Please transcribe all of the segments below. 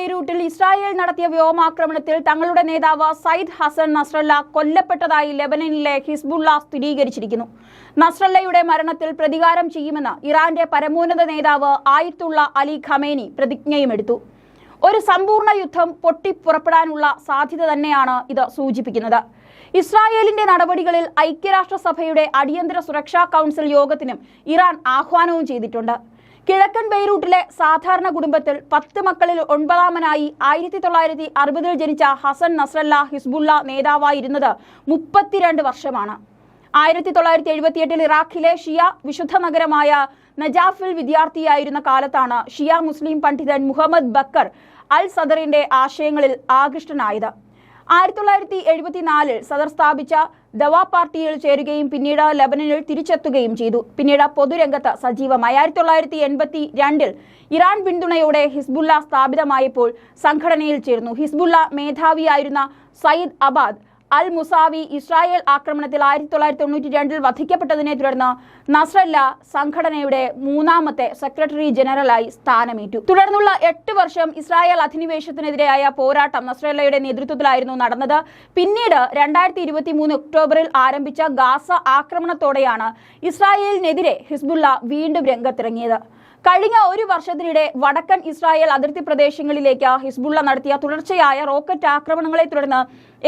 ബെയ്റൂട്ടിൽ Israel നടത്തിയ വ്യോമാക്രമണത്തിൽ തങ്ങളുടെ നേതാവ് സയ്യിദ് ഹസൻ നസ്രല്ല കൊല്ലപ്പെട്ടതായി ലെബനനിലെ ഹിസ്ബുള്ള സ്ഥിരീകരിച്ചിരിക്കുന്നു. നസ്രല്ലയുടെ മരണത്തിൽ പ്രതികാരം ചെയ്യുമെന്ന് ഇറാന്റെ പരമോന്നത നേതാവ് ആയിത്തുള്ള അലി ഖമേനി പ്രതിജ്ഞയുമെടുത്തു. ഒരു സമ്പൂർണ യുദ്ധം പൊട്ടിപ്പുറപ്പെടാനുള്ള സാധ്യത തന്നെയാണ് ഇത് സൂചിപ്പിക്കുന്നത്. ഇസ്രായേലിന്റെ നടപടികളിൽ ഐക്യരാഷ്ട്രസഭയുടെ അടിയന്തര സുരക്ഷാ കൗൺസിൽ യോഗത്തിനും ഇറാൻ ആഹ്വാനവും ചെയ്തിട്ടുണ്ട്. കിഴക്കൻ ബെയ്റൂട്ടിലെ സാധാരണ കുടുംബത്തിൽ പത്ത് മക്കളിൽ ഒൻപതാമനായി ആയിരത്തി തൊള്ളായിരത്തി അറുപതിൽ ജനിച്ച ഹസൻ നസ്രല്ല ഹിസ്ബുള്ള നേതാവായിരുന്നത് മുപ്പത്തിരണ്ട് വർഷമാണ്. ആയിരത്തി തൊള്ളായിരത്തി എഴുപത്തിയെട്ടിൽ ഇറാഖിലെ ഷിയ വിശുദ്ധ നഗരമായ നജാഫിൽ വിദ്യാർത്ഥിയായിരുന്ന കാലത്താണ് ഷിയ മുസ്ലിം പണ്ഡിതൻ മുഹമ്മദ് ബക്കർ അൽ സദറിന്റെ ആശയങ്ങളിൽ ആകൃഷ്ടനായത്. ആയിരത്തി തൊള്ളായിരത്തി എഴുപത്തിനാലിൽ സദർ സ്ഥാപിച്ച ദവാ പാർട്ടിയിൽ ചേരുകയും പിന്നീട് ലബനനിൽ തിരിച്ചെത്തുകയും ചെയ്തു. പിന്നീട് പൊതുരംഗത്ത് സജീവമായി. ആയിരത്തി തൊള്ളായിരത്തി എൺപത്തി രണ്ടിൽ ഇറാൻ പിന്തുണയോടെ ഹിസ്ബുല്ല സ്ഥാപിതമായപ്പോൾ സംഘടനയിൽ ചേർന്നു. Hezbollah മേധാവിയായിരുന്ന Sayyid Abad al Musawi Israel ആക്രമണത്തിൽ ആയിരത്തി തൊള്ളായിരത്തി തൊണ്ണൂറ്റി രണ്ടിൽ വധിക്കപ്പെട്ടതിനെ തുടർന്ന് നസ്രല്ല സംഘടനയുടെ മൂന്നാമത്തെ സെക്രട്ടറി ജനറലായി സ്ഥാനമേറ്റു. തുടർന്നുള്ള എട്ട് വർഷം ഇസ്രായേൽ അധിനിവേശത്തിനെതിരായ പോരാട്ടം നസ്രല്ലയുടെ നേതൃത്വത്തിലായിരുന്നു നടന്നത്. പിന്നീട് രണ്ടായിരത്തി ഇരുപത്തി മൂന്ന് ഒക്ടോബറിൽ ആരംഭിച്ച ഗാസ ആക്രമണത്തോടെയാണ് ഇസ്രായേലിനെതിരെ ഹിസ്ബുള്ള വീണ്ടും രംഗത്തിറങ്ങിയത്. കഴിഞ്ഞ ഒരു വർഷത്തിനിടെ വടക്കൻ ഇസ്രായേൽ അതിർത്തി പ്രദേശങ്ങളിലേക്ക് ഹിസ്ബുള്ള നടത്തിയ തുടർച്ചയായ റോക്കറ്റ് ആക്രമണങ്ങളെ തുടർന്ന്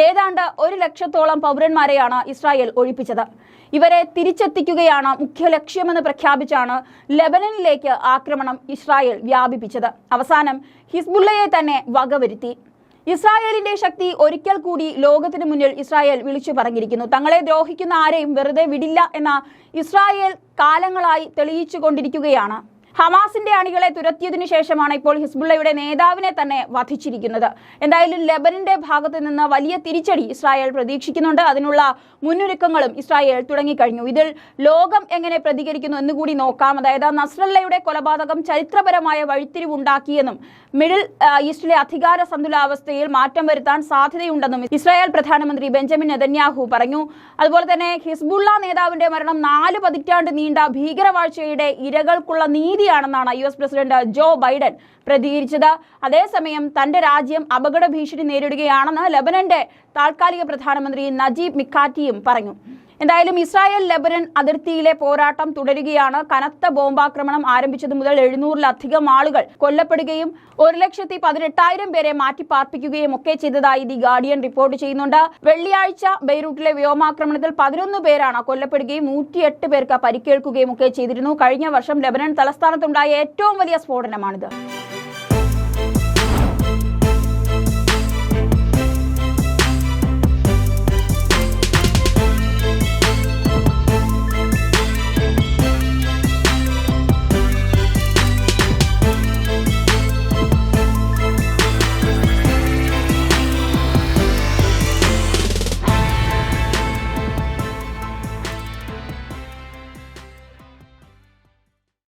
ഏതാണ്ട് ഒരു ലക്ഷത്തോളം പൗരന്മാരെയാണ് ഇസ്രായേൽ ഒഴിപ്പിച്ചത്. ഇവരെ തിരിച്ചെത്തിക്കുകയാണ് മുഖ്യ ലക്ഷ്യമെന്ന് പ്രഖ്യാപിച്ചാണ് ലെബനനിലേക്ക് ആക്രമണം ഇസ്രായേൽ വ്യാപിപ്പിച്ചത്. അവസാനം ഹിസ്ബുള്ളയെ തന്നെ വകവരുത്തി. ഇസ്രായേലിന്റെ ശക്തി ഒരിക്കൽ കൂടി ലോകത്തിന് മുന്നിൽ ഇസ്രായേൽ വിളിച്ചു പറഞ്ഞിരിക്കുന്നു. തങ്ങളെ ദ്രോഹിക്കുന്ന ആരെയും വെറുതെ വിടില്ല എന്ന ഇസ്രായേൽ കാലങ്ങളായി തെളിയിച്ചു കൊണ്ടിരിക്കുകയാണ് ഹമാസിന്റെ അണികളെ തുരത്തിയതിനു ശേഷമാണ് ഇപ്പോൾ ഹിസ്ബുള്ളയുടെ നേതാവിനെ തന്നെ വധിച്ചിരിക്കുന്നത്. എന്തായാലും ലെബനന്റെ ഭാഗത്ത് നിന്ന് വലിയ തിരിച്ചടി ഇസ്രായേൽ പ്രതീക്ഷിക്കുന്നുണ്ട്. അതിനുള്ള മുന്നൊരുക്കങ്ങളും ഇസ്രായേൽ തുടങ്ങിക്കഴിഞ്ഞു. ഇതിൽ ലോകം എങ്ങനെ പ്രതികരിക്കുന്നു എന്നുകൂടി നോക്കാം. അതായത് നസ്രല്ലയുടെ കൊലപാതകം ചരിത്രപരമായ വഴിത്തിരിവുണ്ടാക്കിയെന്നും മിഡിൽ ഈസ്റ്റിലെ അധികാര സന്തുലാവസ്ഥയിൽ മാറ്റം വരുത്താൻ സാധ്യതയുണ്ടെന്നും ഇസ്രായേൽ പ്രധാനമന്ത്രി ബെഞ്ചമിൻ നെതന്യാഹു പറഞ്ഞു. അതുപോലെ തന്നെ ഹിസ്ബുള്ള നേതാവിന്റെ മരണം നാല് പതിറ്റാണ്ട് നീണ്ട ഭീകരവാഴ്ചയുടെ ഇരകൾക്കുള്ള നീതിയാണെന്നാണ് U S president Joe Biden പ്രതികരിച്ചത്. അതേസമയം തന്റെ രാജ്യം അപകട ഭീഷണി നേരിടുകയാണെന്ന് ലബനന്റെ താൽക്കാലിക പ്രധാനമന്ത്രി നജീബ് മിക്കാറ്റിയും പറഞ്ഞു. എന്തായാലും ഇസ്രായേൽ ലെബനൻ അതിർത്തിയിലെ പോരാട്ടം തുടരുകയാണ്. കനത്ത ബോംബാക്രമണം ആരംഭിച്ചത് മുതൽ എഴുന്നൂറിലധികം ആളുകൾ കൊല്ലപ്പെടുകയും ഒരു ലക്ഷത്തി പതിനെട്ടായിരം പേരെ മാറ്റിപ്പാർപ്പിക്കുകയും ഒക്കെ ചെയ്തതായി ദി ഗാർഡിയൻ റിപ്പോർട്ട് ചെയ്യുന്നുണ്ട്. വെള്ളിയാഴ്ച ബെയ്റൂട്ടിലെ വ്യോമാക്രമണത്തിൽ പതിനൊന്ന് പേരാണ് കൊല്ലപ്പെടുകയും നൂറ്റിയെട്ട് പേർക്ക് പരിക്കേൽക്കുകയും ഒക്കെ ചെയ്തിരുന്നു. കഴിഞ്ഞ വർഷം ലെബനൻ തലസ്ഥാനത്തുണ്ടായ ഏറ്റവും വലിയ സ്ഫോടനമാണിത്.